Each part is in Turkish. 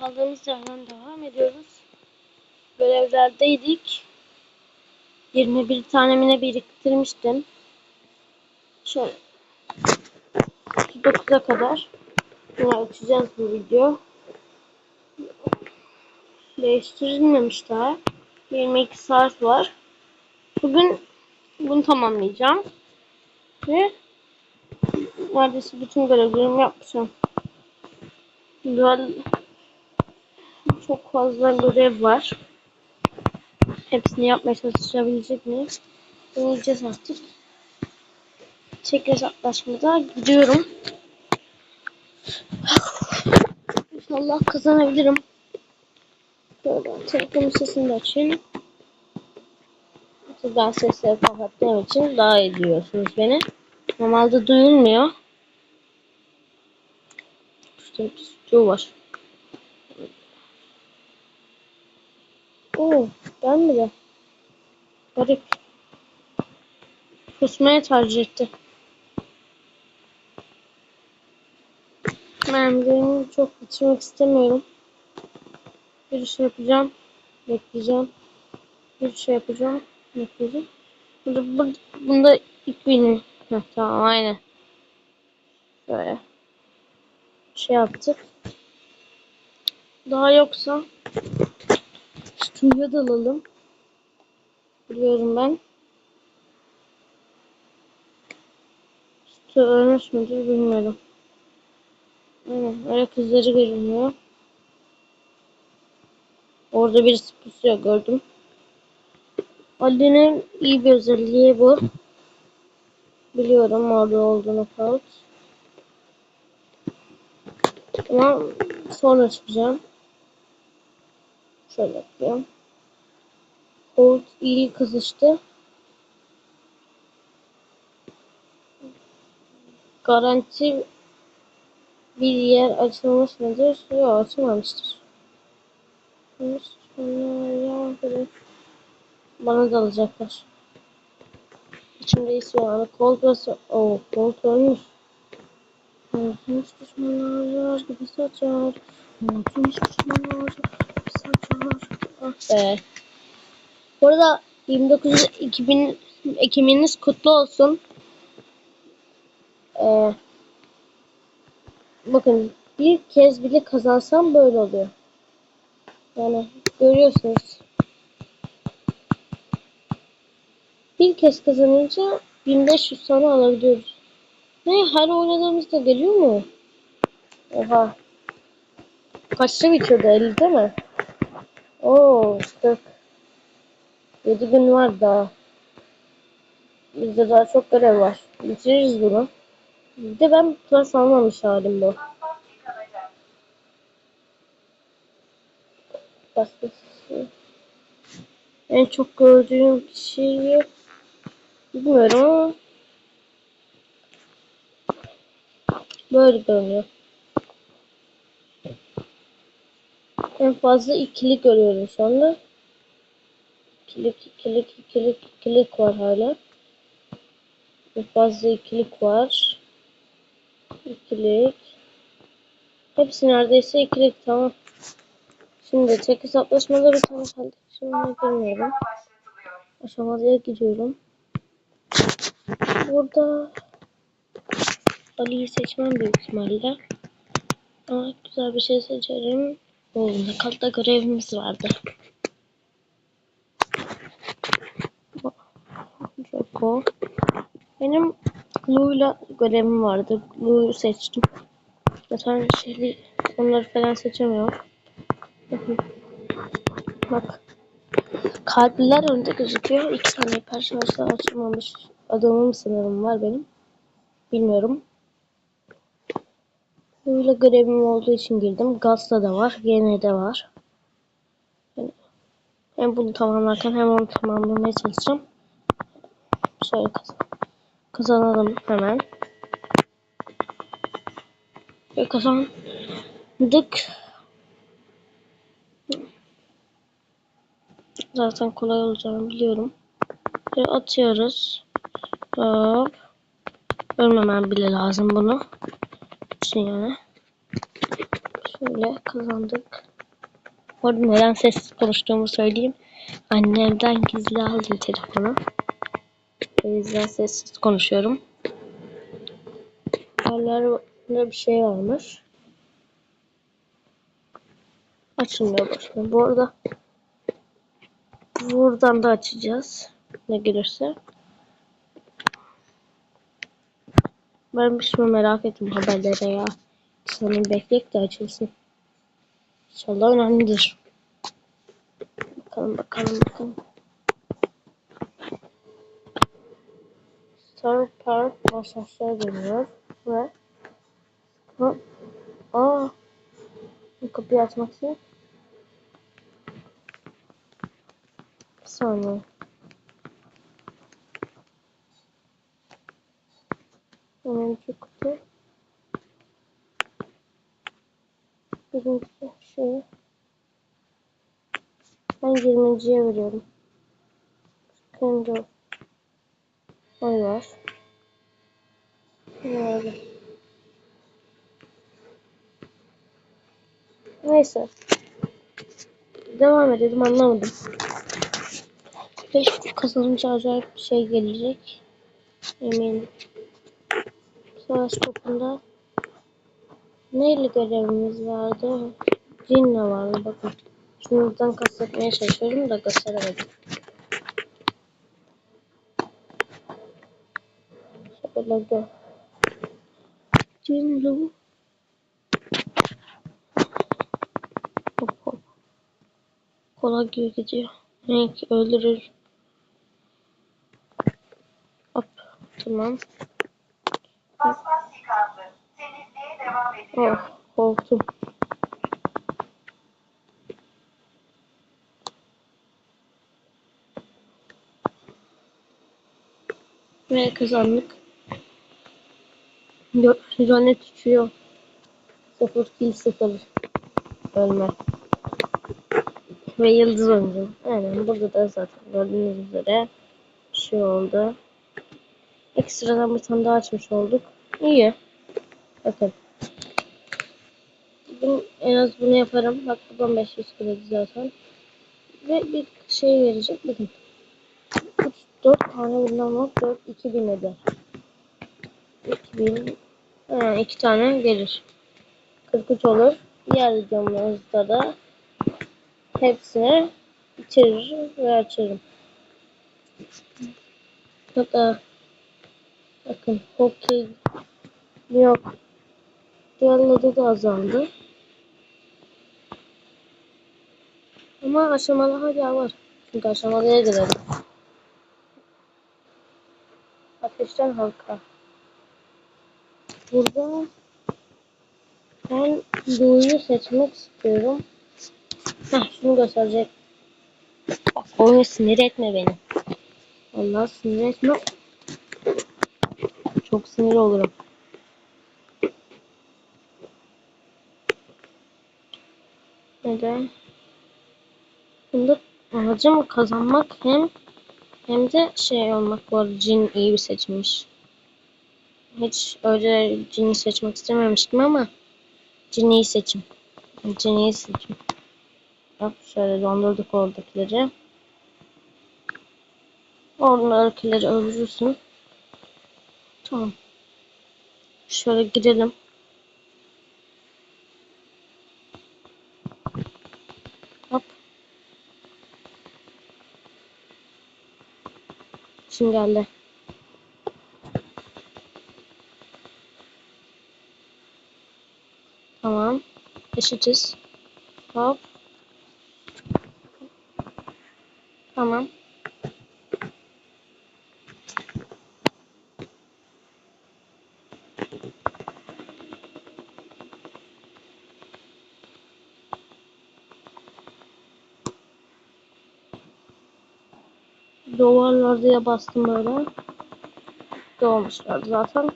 kaldığımız yerden devam ediyoruz. Görevlerdeydik. 21 tane mine biriktirmiştim. Şöyle 9'a kadar yine açacağız bu video. Değiştirilmemiş daha. 22 saat var. Bugün bunu tamamlayacağım. Ve neredeyse bütün görevlerimi yapacağım. Daha çok fazla görev var. Hepsini yapmaya çalışabilecek miyiz? Deneyeceğiz artık. Çek hesaplaşmada gidiyorum. İnşallah kazanabilirim. Böyle telefonun sesini de açayım. Ben sesleri kapattığım için daha iyi duyuyorsunuz beni. Normalde duyulmuyor. İşte bir stüdyo var. Ben mi de? Garip. Kusmaya tercih etti. Mermilerimi çok bitirmek istemiyorum. Bir şey yapacağım. Bekleyeceğim. Bir şey yapacağım. Bekleyeceğim. Burada, burada, bunda ilk benim. Heh, tamam aynen. Şöyle. Şey yaptık. Daha yoksa Suya dalalım. Biliyorum ben. Su ölmüş müdür bilmiyorum. Aynen. Ayak izleri görünüyor. Orada birisi pusuyor gördüm. Ali'nin iyi bir özelliği bu. Biliyorum orada olduğunu fakat. Ama sonra çıkacağım. Şöyle yapıyorum. Old iyi kızıştı. Garanti bir yer açılmış mıdır? Yok açılmamıştır. Bana dalacaklar. İçimde isyanı. Colt ve Oh, Colt ölmüş. Unutmuş düşmanlar gibi saçar. Unutmuş düşmanlar saçar. Ah be. Bu arada 29 2000 Ekim'iniz kutlu olsun. Ee, bakın bir kez bile kazansam böyle oluyor. Yani görüyorsunuz. Bir kez kazanınca 1500 tane alabiliyoruz. Ne her oynadığımızda geliyor mu? Oha. Kaçta bitiyordu? 50'de mi? Oo 40. 7 gün var daha. Bizde daha çok görev var. Bitiririz bunu. Bir de ben plus almamış halim bu. Başkası. En çok gördüğüm kişiyi bilmiyorum ama böyle görünüyor. En fazla ikili görüyorum şu anda. İkilik, ikilik, ikilik, ikilik var hala. En fazla ikilik var. İkilik. Hepsi neredeyse ikilik tamam. Şimdi tek hesaplaşmada bir tane kaldı. Şimdi bilmiyorum. Aşamalıya gidiyorum. Burada Ali'yi seçmem büyük ihtimalle. Ama güzel bir şey seçerim. Oo, nakalda görevimiz vardı. Joko. Benim Blue'la görevim vardı. Blue'yu seçtim. Zaten şeyli onları falan seçemiyorum. Bak. Kalpliler önde gözüküyor. İki tane personajlar açılmamış adamım sanırım var benim. Bilmiyorum. Böyle görevim olduğu için girdim. Gaz'da da var. GN'de var. Yani hem bunu tamamlarken hem onu tamamlamaya çalışacağım. Şöyle kazan kazanalım hemen. Ve kazandık. Zaten kolay olacağını biliyorum. Ve atıyoruz. Hop. Ölmemem bile lazım bunu. İçin yani. Şöyle kazandık. Orada neden sessiz konuştuğumu söyleyeyim. Annemden gizli aldım telefonu. O yüzden sessiz konuşuyorum. Yerlerde bir şey varmış. Açılmıyor boşuna. Bu arada buradan da açacağız. Ne gelirse. Ben bir sürü merak ettim haberlere ya. Sanırım bekleyip de açılsın. İnşallah önemlidir. Bakalım bakalım bakalım. Star Park masajlara dönüyor ve Hı? Aa, kapıyı açmak için bir saniye. Sonuncu kutu. Birinci şey. Ben 20'ciye veriyorum. Kendi oy var. Nerede? Neyse. Devam edelim anlamadım. 5 kazanınca acayip bir şey gelecek. Eminim. Savaş topunda neyle görevimiz vardı? Cinle vardı bakın. Şundan kastetmeye çalışıyorum da gösteremedim. Şöyle gö. Cinlu. Hop hop. Kola gibi gidiyor. Renk öldürür. Hop. Tamam. Paspas yıkandı. Temizliğe devam ediliyor. Oh. Korktum. Ve kazandık. Jonet uçuyor. Sıfır kill sıfır. Ölme. Ve yıldız oyuncu. Aynen burada da zaten gördüğünüz üzere şey oldu. Ekstradan bir tane daha açmış olduk. İyi. Bakın. Bugün en az bunu yaparım. Bak buradan 500 kredi zaten. Ve bir şey verecek. Bakın. 3, 4 tane bundan var. 4, 2000 eder. 2000. Ha, 2 tane gelir. 43 olur. Diğer videomuzda da hepsini bitirir ve açarım. Hatta bakın hokey yok. Diğerleri de azaldı. Ama aşamalı hala var. Çünkü aşamalıya girelim. Ateşten halka. Burada ben Doğu'yu seçmek istiyorum. Heh, şunu gösterecek. Bak oyunu sinir etme beni. Allah sinir etme. Çok sinir olurum. Neden? Bunda amacım kazanmak hem hem de şey olmak var. Cin iyi bir seçmiş. Hiç öyle cini seçmek istememiştim ama cin iyi seçim. Cin iyi seçim. Bak şöyle dondurduk oradakileri. Oradakileri öldürürsün. Tamam. Şöyle girelim. Hop. Şimdi geldi. Tamam. Eşitiz. Hop. Tamam. Diye bastım böyle. Doğmuşlar zaten.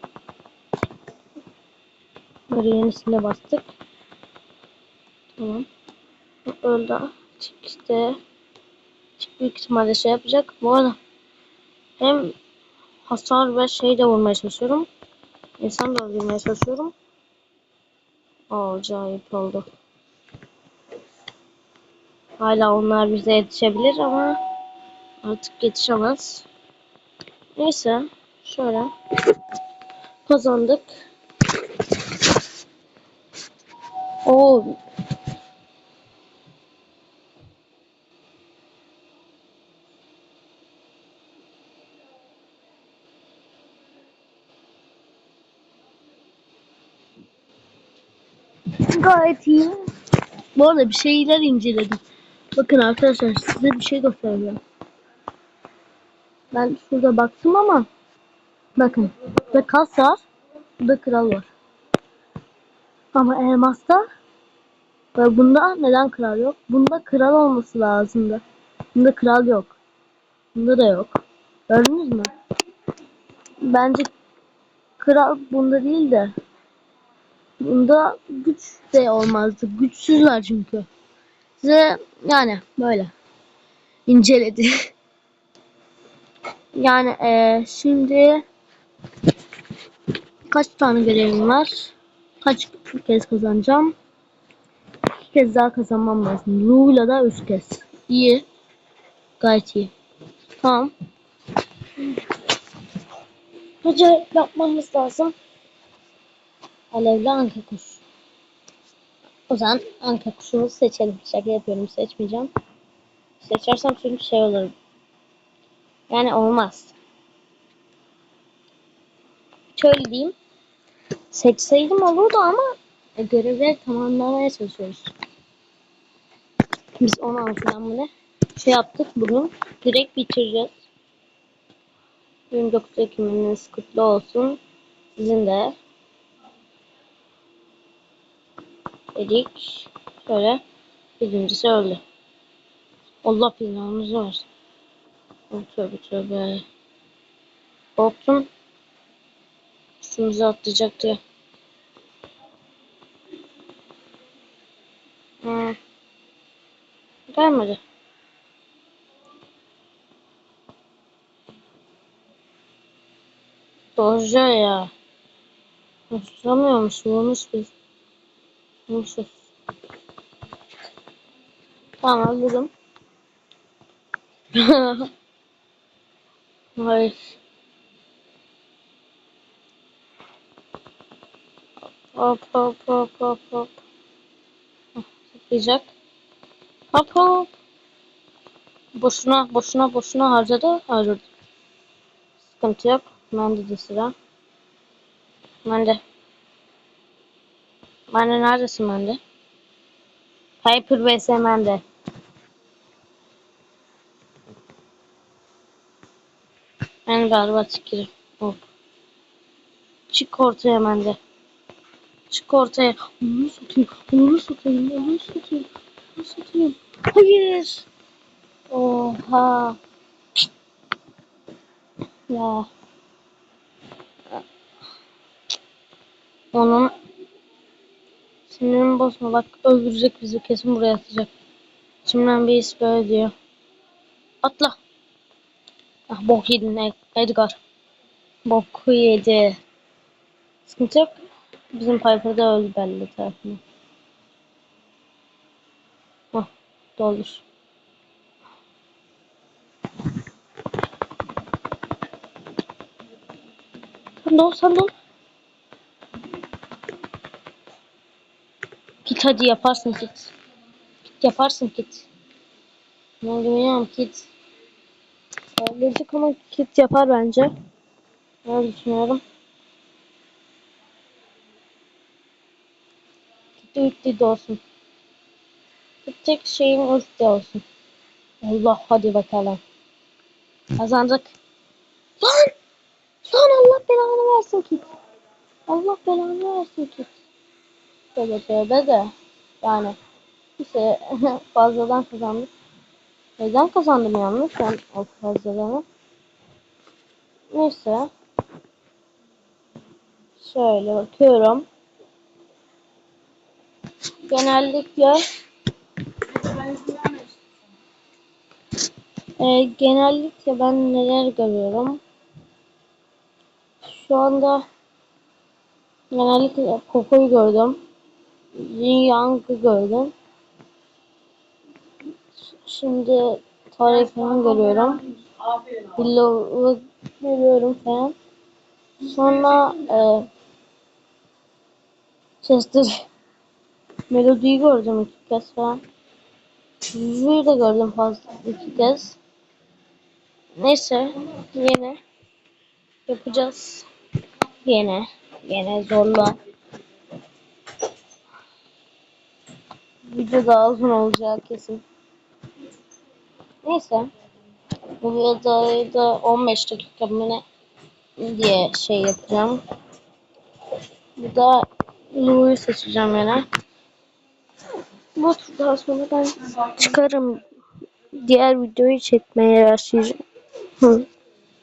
Böyle yenisine bastık. Tamam. Öldü. İşte büyük ihtimalle şey yapacak. Bu arada hem hasar ve şey de vurmaya çalışıyorum. İnsan da öldürmeye çalışıyorum. O acayip oldu. Hala onlar bize yetişebilir ama artık yetişemez. Neyse. Şöyle. Kazandık. Oo. Gayet iyi. Bu arada bir şeyler inceledim. Bakın arkadaşlar size bir şey göstereceğim. Ben şurada baktım ama bakın burada kas var. Burada kral var. Ama elmasta ve bunda neden kral yok? Bunda kral olması lazımdı. Bunda kral yok. Bunda da yok. Gördünüz mü? Bence kral bunda değil de bunda güç de olmazdı. Güçsüzler çünkü. Size yani böyle inceledi. yani eee, şimdi kaç tane görevim var? Kaç kez kazanacağım? İki kez daha kazanmam lazım. Lu'yla da üç kez. İyi. Gayet iyi. Tamam. Hoca yapmamız lazım. Alevli anka kuş. O zaman anka kuşumuzu seçelim. Şaka yapıyorum seçmeyeceğim. Seçersem çünkü şey olur. Yani olmaz. Şöyle diyeyim. Seçseydim olurdu ama e, görevleri tamamlamaya çalışıyoruz. Biz 16'dan mı ne? Şey yaptık bugün. Direkt bitireceğiz. 29 Ekim'iniz kutlu olsun. Sizin de. Dedik. Şöyle. Birincisi öldü. Allah belanızı versin. Tövbe tövbe. Korktum. Üstümüze atlayacak diye. Hmm. Gelmedi. Doja ya. Tutamıyormuş. Vurmuş biz. Vurmuşuz. Tamam öldürdüm. Hayır. Hop hop hop hop hop. Zıplayacak. Hop hop. Boşuna boşuna boşuna harcadı. Harcadı. Sıkıntı yok. Bende de sıra. Bende. Bende neredesin bende? Piper vs Mende. Ben galiba çıkırım. Hop. Çık ortaya Mende. Çık ortaya. Onu satayım. Onu satayım. Onu satayım. Onu satayım. Hayır. Oha. Ya. Onun sinirimi bozma bak öldürecek bizi kesin buraya atacak. İçimden bir böyle diyor. Atla. Ah bok yedin Ed- Edgar. Boku yedi. Sıkıntı yok. Bizim Piper da öldü belli tarafından. Hah doldur. Sen dol sen dol. Git hadi yaparsın git. Git yaparsın git. Ben güveniyorum git. Öldürdük ama kit yapar bence. Öyle düşünüyorum. Kit ulti de olsun. Tek şeyin ulti olsun. Allah hadi bakalım. Kazandık. Lan! Lan Allah belanı versin kit. Allah belanı versin kit. Tövbe tövbe de. Yani işte fazladan kazandık. Neden kazandım yalnız ben o fazladanı? Neyse. Şöyle bakıyorum. Genellikle e, genellikle ben neler görüyorum? Şu anda genellikle Poco'yu gördüm. Yin Yang'ı gördüm. Şimdi Tarık falan görüyorum. Willow'u görüyorum falan. Sonra e, Chester Melody'yi gördüm iki kez falan. Yüzüğü de gördüm fazla iki kez. Neyse yine yapacağız. Yine yine zorla. Video daha uzun olacak kesin. Neyse. Bu videoyu da 15 dakika ne diye şey yapacağım. Bu da Lou'yu seçeceğim yine. Bu turdan sonra ben çıkarım. Diğer videoyu çekmeye başlayacağım.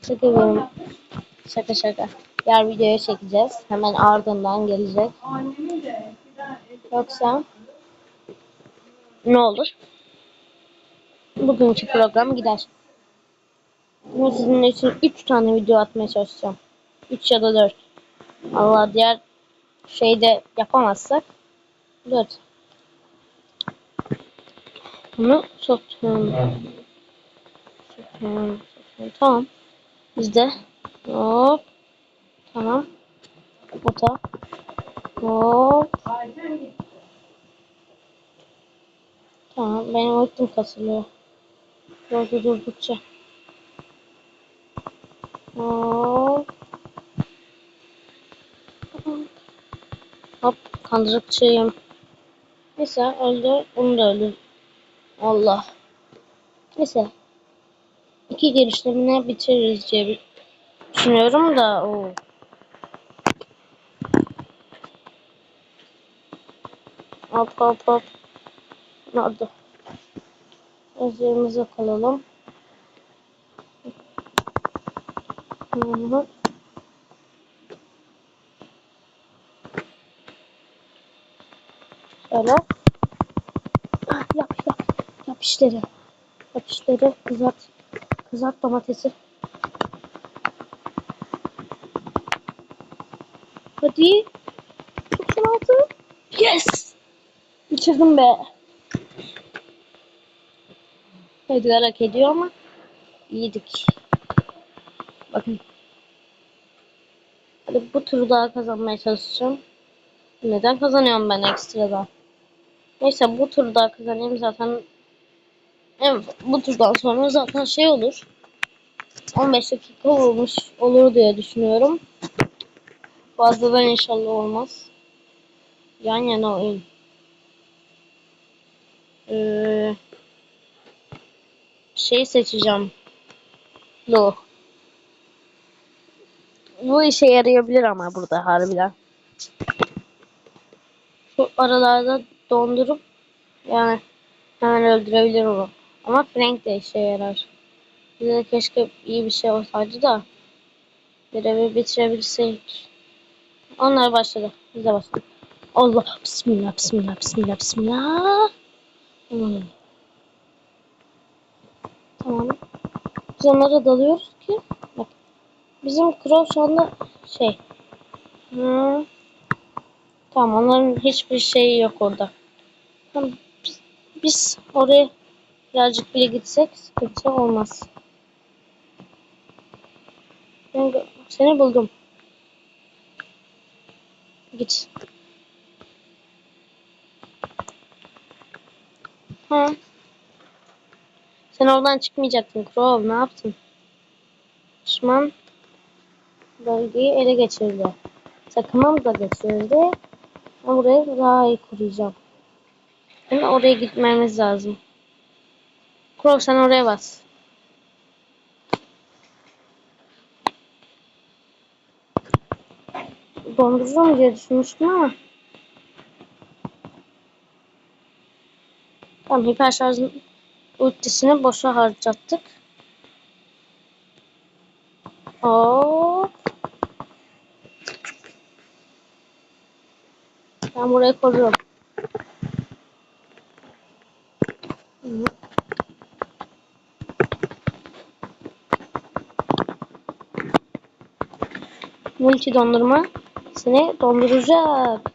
Şaka yapıyorum. Şaka şaka. Diğer videoyu çekeceğiz. Hemen ardından gelecek. Yoksa ne olur? Bugünkü program gider. Ama sizin için 3 tane video atmaya çalışacağım. 3 ya da 4. Allah diğer şeyde yapamazsak 4. Bunu sokuyorum. Sokuyorum. sokuyorum. Tamam. Bizde. Hop. Tamam. Ota. Hop. Tamam. Benim uykum kasılıyor. Yolda durdukça. Hop. Hop. Kandırıkçıyım. Neyse öldü. Onu da öldü. Allah. Neyse. İki gelişlemine bitiririz diye düşünüyorum da. Oo. Hop hop hop. Nerede? Gözlerimize kalalım. Hı hı. Şöyle. Ah, yap yap. Yap işleri. Yap işleri. Kızart. Kızart domatesi. Hadi. 96. Yes. Bitirdim be. Edgar hak ediyor ama iyiydik. Bakın. Hadi bu turu daha kazanmaya çalışacağım. Neden kazanıyorum ben ekstradan? Neyse bu turu daha kazanayım zaten. Evet, bu turdan sonra zaten şey olur. 15 dakika olmuş olur diye düşünüyorum. Fazladan inşallah olmaz. Yan yana oyun. Ee, şey seçeceğim. Lo. Bu işe yarayabilir ama burada harbiden. Şu aralarda dondurup yani hemen öldürebilir onu. Ama Frank de işe yarar. Bize de keşke iyi bir şey olsaydı da görevi bitirebilseydik. Onlar başladı. Biz de başladık. Allah. Bismillah, bismillah, bismillah, bismillah. Hmm. Tamam. Biz onlara dalıyoruz ki. Bak. Bizim Crow şu anda şey. Hmm. Tamam onların hiçbir şeyi yok orada. Tamam. Biz, biz oraya birazcık bile gitsek sıkıntı olmaz. Ben seni buldum. Git. Ha. Sen oradan çıkmayacaktın Crow. Ne yaptın? Düşman bölgeyi ele geçirdi. Takımım da geçirdi. Ben burayı daha iyi koruyacağım. Şimdi oraya gitmemiz lazım. Crow sen oraya bas. Dondururum diye düşünmüştüm ama. Tamam hiper şarjın ultisini boşa harcattık. Hop. Ben burayı koruyorum. Multi dondurma seni donduracak.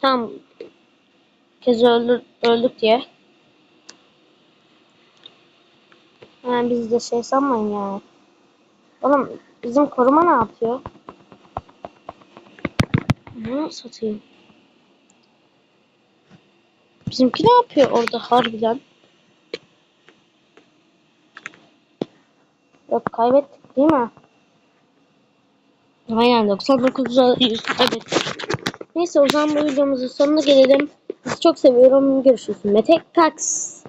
Tam kez öldür, öldük diye. Yani biz de şey sanmayın yani. Oğlum bizim koruma ne yapıyor? Bunu satayım. Bizimki ne yapıyor orada harbiden? Yok kaybettik değil mi? Aynen 99 100 kaybettik. Neyse o zaman bu videomuzun sonuna gelelim. Sizi çok seviyorum. Görüşürüz. Mete Kaks.